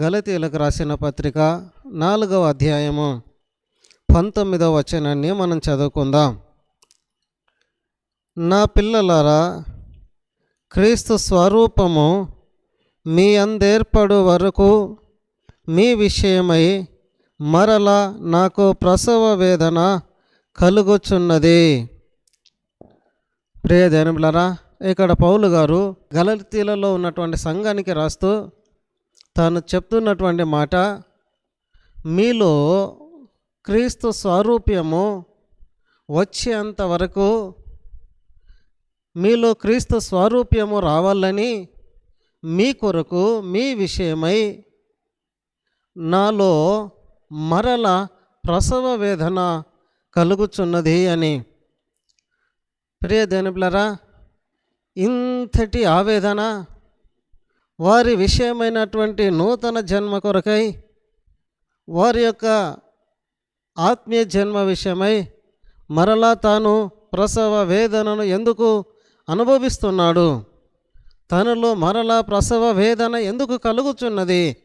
గలతీలకు రాసిన పత్రిక నాలుగవ అధ్యాయము పంతొమ్మిదవ వచనాన్ని మనం చదువుకుందాం. నా పిల్లలారా క్రీస్తు స్వరూపము మీ అందేర్పడు వరకు మీ విషయమై మరలా నాకు ప్రసవ వేదన కలుగుచున్నది. ప్రియ ఇక్కడ పౌలు గారు గలతీలలో ఉన్నటువంటి సంఘానికి రాస్తూ తాను చెప్తున్నటువంటి మాట మీలో క్రీస్తు స్వారూప్యము వచ్చేంత వరకు మీలో క్రీస్తు స్వారూప్యము రావాలని మీ కొరకు మీ విషయమై నాలో మరల ప్రసవ వేదన కలుగుచున్నది అని. ప్రియ దేనిపులరా ఇంతటి ఆవేదన వారి విషయమైనటువంటి నూతన జన్మ కొరకై వారి యొక్క ఆత్మీయ జన్మ విషయమై మరలా తాను ప్రసవ వేదనను ఎందుకు అనుభవిస్తున్నాడు? తనలో మరలా ప్రసవ వేదన ఎందుకు కలుగుచున్నది?